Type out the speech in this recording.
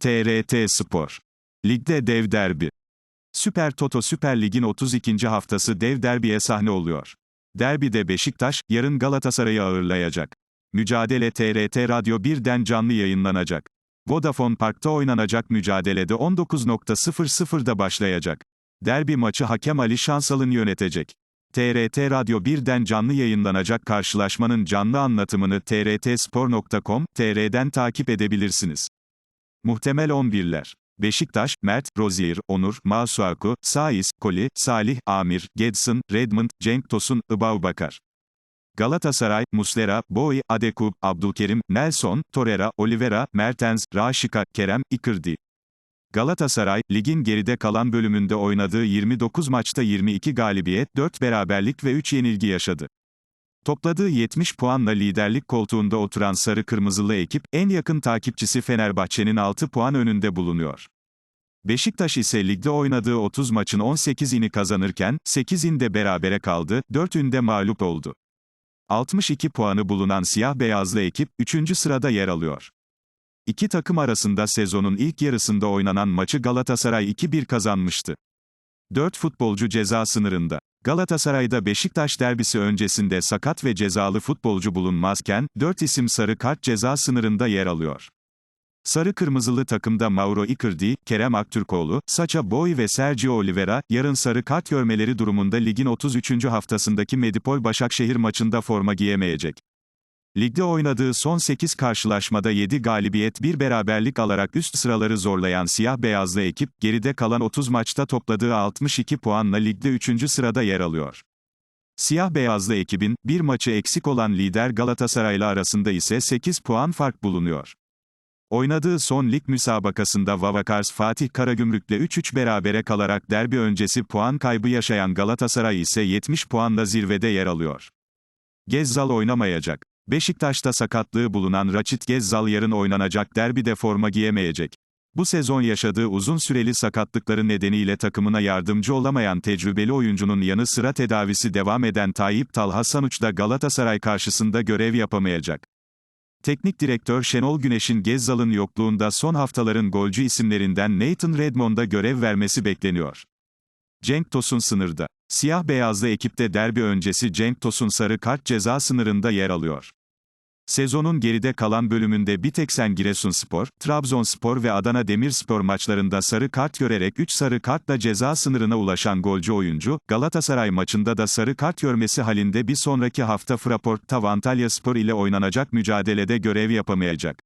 TRT Spor. Ligde dev derbi. Süper Toto Süper Lig'in 32. haftası dev derbiye sahne oluyor. Derbide Beşiktaş, yarın Galatasaray'ı ağırlayacak. Mücadele TRT Radyo 1'den canlı yayınlanacak. Vodafone Park'ta oynanacak mücadelede 19.00'da başlayacak. Derbi maçı hakem Ali Şansal'ın yönetecek. TRT Radyo 1'den canlı yayınlanacak karşılaşmanın canlı anlatımını trtspor.com, tr'den takip edebilirsiniz. Muhtemel 11'ler. Beşiktaş, Mert, Rozier, Onur, Masuaku, Saiz, Koli, Salih, Amir, Gedson, Redmond, Cenk Tosun, Ibaubakar. Galatasaray, Muslera, Boy, Adekub, Abdülkerim, Nelson, Torreira, Oliveira, Mertens, Raşika, Kerem, Icardi. Galatasaray, ligin geride kalan bölümünde oynadığı 29 maçta 22 galibiyet, 4 beraberlik ve 3 yenilgi yaşadı. Topladığı 70 puanla liderlik koltuğunda oturan sarı kırmızılı ekip, en yakın takipçisi Fenerbahçe'nin 6 puan önünde bulunuyor. Beşiktaş ise ligde oynadığı 30 maçın 18'ini kazanırken, 8'inde berabere kaldı, 4'ünde mağlup oldu. 62 puanı bulunan siyah beyazlı ekip, 3. sırada yer alıyor. İki takım arasında sezonun ilk yarısında oynanan maçı Galatasaray 2-1 kazanmıştı. 4 futbolcu ceza sınırında. Galatasaray'da Beşiktaş derbisi öncesinde sakat ve cezalı futbolcu bulunmazken, 4 isim sarı kart ceza sınırında yer alıyor. Sarı kırmızılı takımda Mauro Icardi, Kerem Aktürkoğlu, Sacha Boy ve Sergio Oliveira, yarın sarı kart görmeleri durumunda ligin 33. haftasındaki Medipol Başakşehir maçında forma giyemeyecek. Ligde oynadığı son 8 karşılaşmada 7 galibiyet 1 beraberlik alarak üst sıraları zorlayan siyah-beyazlı ekip, geride kalan 30 maçta topladığı 62 puanla ligde 3. sırada yer alıyor. Siyah-beyazlı ekibin, bir maçı eksik olan lider Galatasaray'la arasında ise 8 puan fark bulunuyor. Oynadığı son lig müsabakasında Vavakars Fatih Karagümrük'le 3-3 berabere kalarak derbi öncesi puan kaybı yaşayan Galatasaray ise 70 puanla zirvede yer alıyor. Gezzal oynamayacak. Beşiktaş'ta sakatlığı bulunan Raçit Gezzal yarın oynanacak derbide forma giyemeyecek. Bu sezon yaşadığı uzun süreli sakatlıkları nedeniyle takımına yardımcı olamayan tecrübeli oyuncunun yanı sıra tedavisi devam eden Tayyip Talha Sanuç da Galatasaray karşısında görev yapamayacak. Teknik direktör Şenol Güneş'in Gezzal'ın yokluğunda son haftaların golcü isimlerinden Nathan Redmond'a görev vermesi bekleniyor. Cenk Tosun sınırda. Siyah-beyazlı ekipte derbi öncesi Cenk Tosun sarı kart ceza sınırında yer alıyor. Sezonun geride kalan bölümünde bir tek sen Giresunspor, Trabzonspor ve Adana Demirspor maçlarında sarı kart görerek 3 sarı kartla ceza sınırına ulaşan golcü oyuncu, Galatasaray maçında da sarı kart görmesi halinde bir sonraki hafta Fraport'ta Antalya Spor ile oynanacak mücadelede görev yapamayacak.